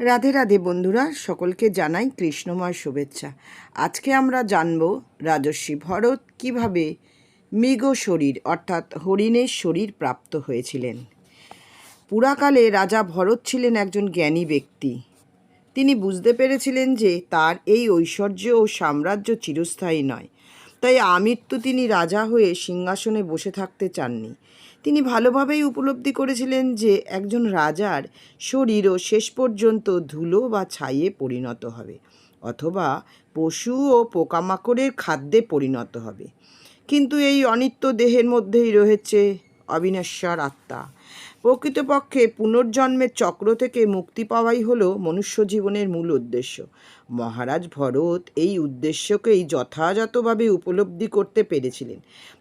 রাধে রাধে বন্ধুরা, সকলকে জানাই কৃষ্ণময় শুভেচ্ছা। আজকে আমরা জানব রাজস্বী ভরত কীভাবে মৃগ শরীর অর্থাৎ হরিণের শরীর প্রাপ্ত হয়েছিলেন। পুরাকালে রাজা ভরত ছিলেন একজন জ্ঞানী ব্যক্তি। তিনি বুঝতে পেরেছিলেন যে তার এই ঐশ্বর্য ও সাম্রাজ্য চিরস্থায়ী নয়। তাই আমৃত্যু তিনি রাজা হয়ে সিংহাসনে বসে থাকতে চাননি। তিনি ভালোভাবেই উপলব্ধি করেছিলেন যে একজন রাজার শরীরও শেষ পর্যন্ত ধুলো বা ছাইয়ে পরিণত হবে অথবা পশু ও পোকামাকড়ের খাদ্যে পরিণত হবে। কিন্তু এই অনিত্য দেহের মধ্যেই রয়েছে অবিনশ্বর আত্মা। প্রকৃতপক্ষে পুনর্জন্মের চক্র থেকে মুক্তি পাওয়াই হলো মনুষ্য জীবনের মূল উদ্দেশ্য। মহারাজ ভরত এই উদ্দেশ্যকেই যথাযথভাবে উপলব্ধি করতে পেরেছিলেন।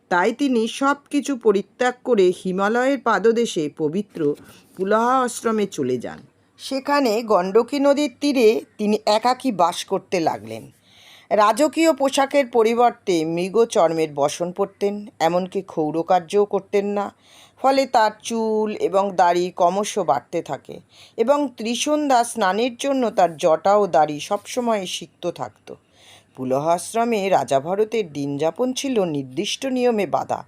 তাই তিনি সব কিছু পরিত্যাগ করে হিমালয়ের পাদদেশে পবিত্র পুলাহা আশ্রমে চলে যান। সেখানে গণ্ডকী নদীর তীরে তিনি একাকী বাস করতে লাগলেন। রাজকীয় পোশাকের পরিবর্তে মৃগ চর্মের বসন পরতেন, এমনকি ক্ষৌরকার্যও করতেন না। ফলে তার চুল এবং দাড়ি ক্রমশ বাড়তে থাকে এবং ত্রিসন্ধ্যা স্নানের জন্য তার জটা ও দাড়ি সবসময় সিক্ত থাকতো। পুলহাশ্রমে রাজা ভরতের দিনযাপন ছিল নির্দিষ্ট নিয়মে বাধা।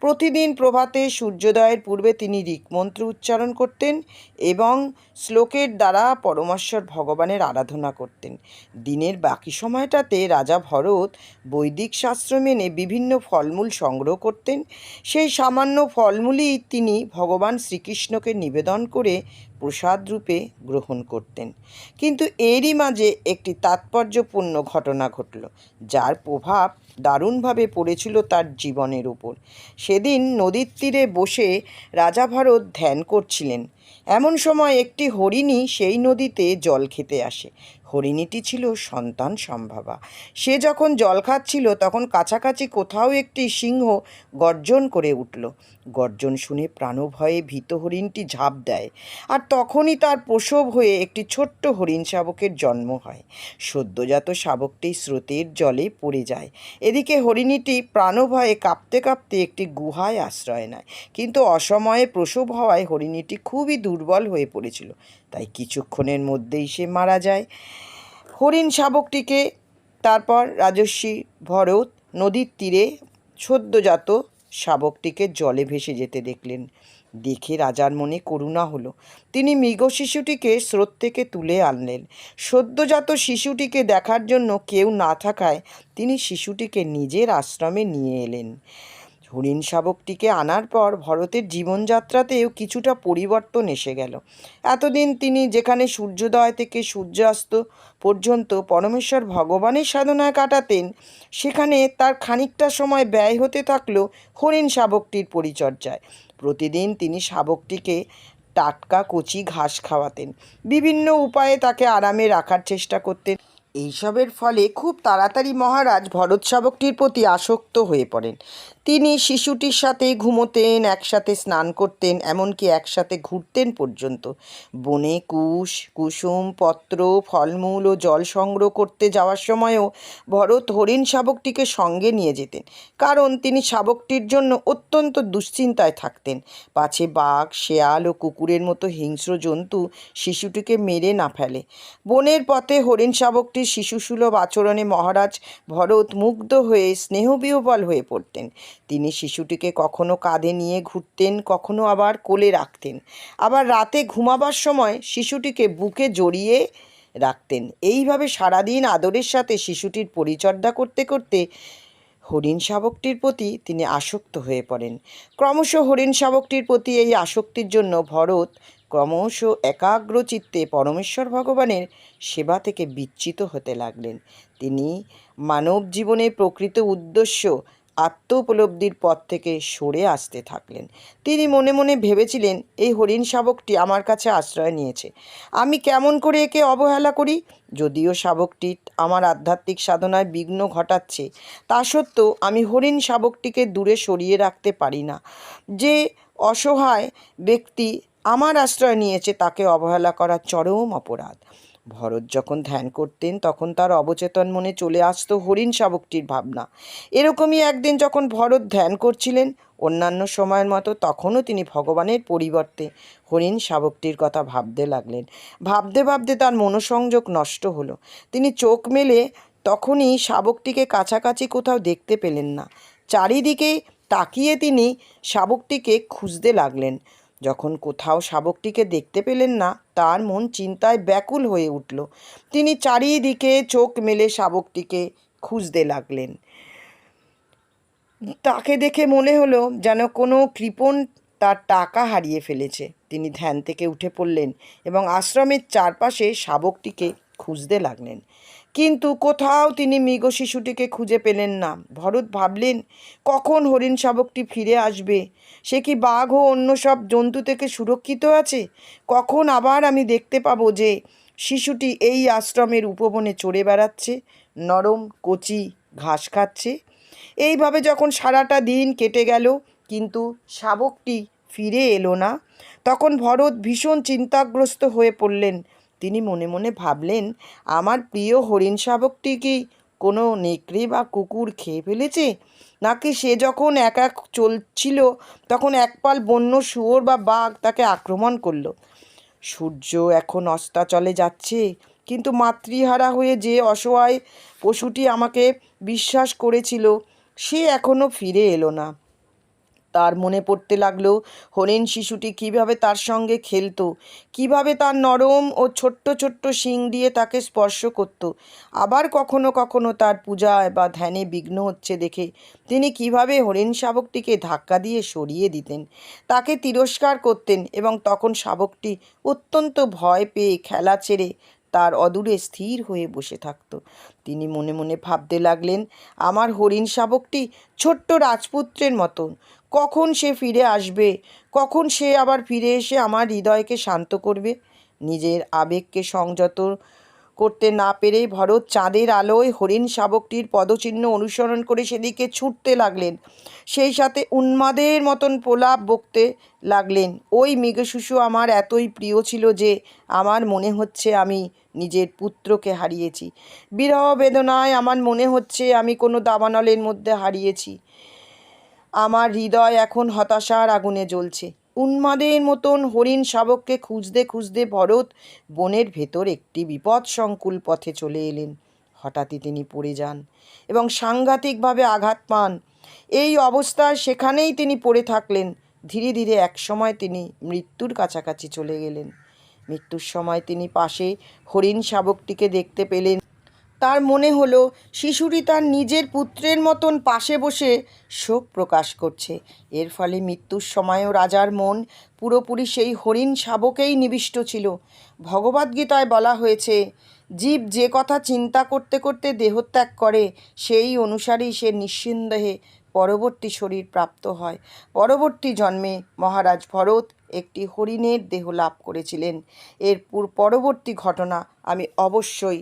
প্রতিদিন প্রভাতে সূর্যোদয়ের পূর্বে তিনি ঋকমন্ত্র উচ্চারণ করতেন এবং শ্লোকের দ্বারা পরমেশ্বর ভগবানের আরাধনা করতেন। দিনের বাকি সময়টাতে রাজা ভরত বৈদিক শাস্ত্র মেনে বিভিন্ন ফলমূল সংগ্রহ করতেন। সেই সামান্য ফলমূলই তিনি ভগবান শ্রীকৃষ্ণকে নিবেদন করে প্রসাদ রূপে গ্রহণ করতেন। কিন্তু এরই মাঝে একটি তাৎপর্যপূর্ণ ঘটনা ঘটল, যার প্রভাব দারুণভাবে পড়েছিল তার জীবনের উপর। সেদিন নদীর তীরে বসে রাজা ভারত ধ্যান করছিলেন। এমন সময় একটি হরিণী সেই নদীতে জল খেতে আসে। হরিণীটি ছিল সন্তান সম্ভাবা। সে যখন জল খাচ্ছিল, তখন কাছাকাছি কোথাও একটি সিংহ গর্জন করে উঠল। গর্জন শুনে প্রাণভয়ে ভীত হরিণটি ঝাঁপ দেয় আর তখনই তার প্রসব হয়ে একটি ছোট্ট হরিণ শাবকের জন্ম হয়। সদ্যজাত শাবকটি স্রোতের জলে পড়ে যায়। এদিকে হরিণীটি প্রাণভয়ে কাঁপতে কাঁপতে একটি গুহায় আশ্রয় নেয়। কিন্তু অসময়ে প্রসব হওয়ায় হরিণীটি খুবই দুর্বল হয়ে পড়েছিল। তাই কিছুক্ষণের মধ্যেই সে মারা যায়। হরিণ শাবকটিকে, তারপর রাজস্বী ভরত নদীর তীরে সদ্যজাত শাবকটিকে জলে ভেসে যেতে দেখলেন। দেখে রাজার মনে করুণা হলো। তিনি মৃগ শিশুটিকে স্রোত থেকে তুলে আনলেন। সদ্যজাত শিশুটিকে দেখার জন্য কেউ না থাকায় তিনি শিশুটিকে নিজের আশ্রমে নিয়ে এলেন। হরিণ শাবকটিকে আনার পর ভরতের জীবনযাত্রাতেও কিছুটা পরিবর্তন এসে গেল। এতদিন তিনি যেখানে সূর্যোদয় থেকে সূর্যাস্ত পর্যন্ত পরমেশ্বর ভগবানের সাধনায় কাটাতেন, সেখানে তার খানিকটা সময় ব্যয় হতে থাকল হরিণ শাবকটির পরিচর্যায়। প্রতিদিন তিনি শাবকটিকে টাটকা কচি ঘাস খাওয়াতেন। বিভিন্ন উপায়ে তাকে আরামে রাখার চেষ্টা করতেন। এইসবের ফলে খুব তাড়াতাড়ি মহারাজ ভরত শাবকটির প্রতি আসক্ত হয়ে পড়েন। তিনি শিশুটির সাথে ঘুমোতেন, একসাথে স্নান করতেন, এমনকি একসাথে ঘুরতেন পর্যন্ত। বনে কুশ, কুসুম, পত্র, ফলমূল ও জল সংগ্রহ করতে যাওয়ার সময়ও ভরত হরিণ শাবকটিকে সঙ্গে নিয়ে যেতেন, কারণ তিনি শাবকটির জন্য অত্যন্ত দুশ্চিন্তায় থাকতেন। পাছে বাঘ, শেয়াল ও কুকুরের মতো হিংস্র জন্তু শিশুটিকে মেরে না ফেলে। বনের পথে হরিণ শাবকটির শিশুসুলভ আচরণে মহারাজ ভরত মুগ্ধ হয়ে স্নেহবিহবল হয়ে পড়তেন। তিনি শিশুটিকে কখনো কাঁধে নিয়ে ঘুরতেন, কখনো আবার কোলে রাখতেন। আবার রাতে ঘুমাবার সময় শিশুটিকে বুকে জড়িয়ে রাখতেন। এইভাবে সারাদিন আদরের সাথে শিশুটির পরিচর্যা করতে করতে হরিণ শাবকটির প্রতি তিনি আসক্ত হয়ে পড়েন। ক্রমশ হরিণ শাবকটির প্রতি এই আসক্তির জন্য ভরত ক্রমশ একাগ্র চিত্তে পরমেশ্বর ভগবানের সেবা থেকে বিচ্যুত হতে লাগলেন। তিনি মানব জীবনের প্রকৃত উদ্দেশ্য আত্ম উপলব্ধির পথ থেকে সরে আসতে থাকলেন। তিনি মনে মনে ভেবেছিলেন, এই হরিণ শাবকটি আমার কাছে আশ্রয় নিয়েছে। আমি কেমন করে একে অবহেলা করি? যদিও শাবকটি আমার আধ্যাত্মিক সাধনায় বিঘ্ন ঘটাচ্ছে, তা সত্ত্বেও আমি হরিণ শাবকটিকে দূরে সরিয়ে রাখতে পারি না। যে অসহায় ব্যক্তি আমার আশ্রয় নিয়েছে তাকে অবহেলা করা চরম অপরাধ। ভরত যখন ধ্যান করতেন, তখন তার অবচেতন মনে চলে আসতো হরিণ শাবকটির ভাবনা। এরকমই একদিন যখন ভরত ধ্যান করছিলেন, অন্যান্য সময়ের মতো তখনও তিনি ভগবানের পরিবর্তে হরিণ শাবকটির কথা ভাবতে লাগলেন। ভাবতে ভাবতে তার মনোসংযোগ নষ্ট হলো। তিনি চোখ মেলে তখনই শাবকটিকে কাছাকাছি কোথাও দেখতে পেলেন না। চারিদিকে তাকিয়ে তিনি শাবকটিকে খুঁজতে লাগলেন। যখন কোথাও শাবকটিকে দেখতে পেলেন না, তার মন চিন্তায় ব্যাকুল হয়ে উঠল। তিনি চারিদিকে চোখ মেলে শাবকটিকে খুঁজতে লাগলেন। তাকে দেখে মনে হলো যেন কোনো কৃপণ তার টাকা হারিয়ে ফেলেছে। তিনি ধ্যান থেকে উঠে পড়লেন এবং আশ্রমের চারপাশে শাবকটিকে খুঁজতে লাগলেন। কিন্তু কোথাও তিনি মৃগ শিশুটিকে খুঁজে পেলেন না। ভরত ভাবলেন, কখন হরিণ শাবকটি ফিরে আসবে? সে কি বাঘ ও অন্য সব জন্তু থেকে সুরক্ষিত আছে? কখন আবার আমি দেখতে পাবো যে শিশুটি এই আশ্রমের উপবনে চড়ে বেড়াচ্ছে, নরম, কচি, ঘাস খাচ্ছে? এইভাবে যখন সারাটা দিন কেটে গেল, কিন্তু শাবকটি ফিরে এলো না। তখন ভরত ভীষণ চিন্তাগ্রস্ত হয়ে পড়লেন তিনি মনে মনে ভাবলেন, আমার প্রিয় হরিণ শাবকটি কি কোনো নেকড়ে বা কুকুর খেয়ে ফেলেছে? নাকি সে যখন একা চলছিল, তখন একপাল বন্য শুয়োর বা বাঘ তাকে আক্রমণ করল। সূর্য এখন অস্তাচলে যাচ্ছে, কিন্তু মাতৃহারা হয়ে যে অসহায় পশুটি আমাকে বিশ্বাস করেছিল, সে এখনও ফিরে এলো না। তার মনে পড়তে লাগল হরিণ শিশুটি কীভাবে তার সঙ্গে খেলতো, কীভাবে তার নরম ও ছোট্ট ছোট্ট শিং দিয়ে তাকে স্পর্শ করত, আবার কখনো কখনো তার পূজায় বা ধ্যানে বিঘ্ন হচ্ছে দেখে তিনি কীভাবে হরিণ শাবকটিকে ধাক্কা দিয়ে সরিয়ে দিতেন, তাকে তিরস্কার করতেন এবং তখন শাবকটি অত্যন্ত ভয় পেয়ে খেলা ছেড়ে তার অদূরে স্থির হয়ে বসে থাকত। তিনি মনে মনে ভাবতে লাগলেন, আমার হরিণ শাবকটি ছোট্ট রাজপুত্রের মতন কখন সে ফিরে আসবে? কখন সে আবার ফিরে এসে আমার হৃদয়কে শান্ত করবে? নিজের আবেগকে সংযত করতে না পেরে ভরত চাঁদের আলোয় হরিণ শাবকটির পদচিহ্ন অনুসরণ করে সেদিকে ছুটতে লাগলেন। সেই সাথে উন্মাদের মতন প্রলাপ বকতে লাগলেন। ওই মৃগশুশু আমার এতই প্রিয় ছিল যে আমার মনে হচ্ছে আমি নিজের পুত্রকে হারিয়েছি। বিরহ বেদনায় আমার মনে হচ্ছে আমি কোনো দাবানলের মধ্যে হারিয়েছি। আমার হৃদয় এখন হতাশার আগুনে জ্বলছে। উন্মাদের মতন হরিণ শাবককে খুঁজতে খুঁজতে ভরত বনের ভেতর একটি বিপদসংকুল পথে চলে এলেন। হঠাৎই তিনি পড়ে যান এবং সাংঘাতিকভাবে আঘাত পান। এই অবস্থায় সেখানেই তিনি পড়ে থাকলেন। ধীরে ধীরে একসময় তিনি মৃত্যুর কাছাকাছি চলে গেলেন। মৃত্যুর সময় তিনি পাশে হরিণ শাবকটিকে দেখতে পেলেন। তার মনে হলো শিশুটি তার নিজের পুত্রের মতন পাশে বসে শোক প্রকাশ করছে। এর ফলে মৃত্যুর সময়ও রাজার মন পুরোপুরি সেই হরিণ শাবকেই নিবিষ্ট ছিল। ভগবদ্গীতায় বলা হয়েছে, জীব যে কথা চিন্তা করতে করতে দেহত্যাগ করে, সেই অনুসারেই সে নিঃসন্দেহে পরবর্তী শরীর প্রাপ্ত হয়। পরবর্তী জন্মে মহারাজ ভরত একটি হরিণের দেহ লাভ করেছিলেন। এর পরবর্তী ঘটনা আমি অবশ্যই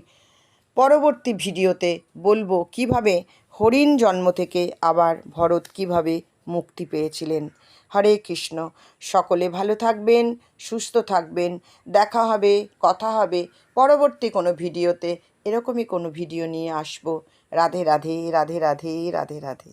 পরবর্তী ভিডিওতে বলব কীভাবে হরিণ জন্ম থেকে আবার ভরত কীভাবে মুক্তি পেয়েছিলেন। হরে কৃষ্ণ। সকলে ভালো থাকবেন, সুস্থ থাকবেন, দেখা হবে, কথা হবে। পরবর্তী কোনো ভিডিওতে এরকমই কোনো ভিডিও নিয়ে আসব। রাধে রাধে রাধে রাধে রাধে রাধে।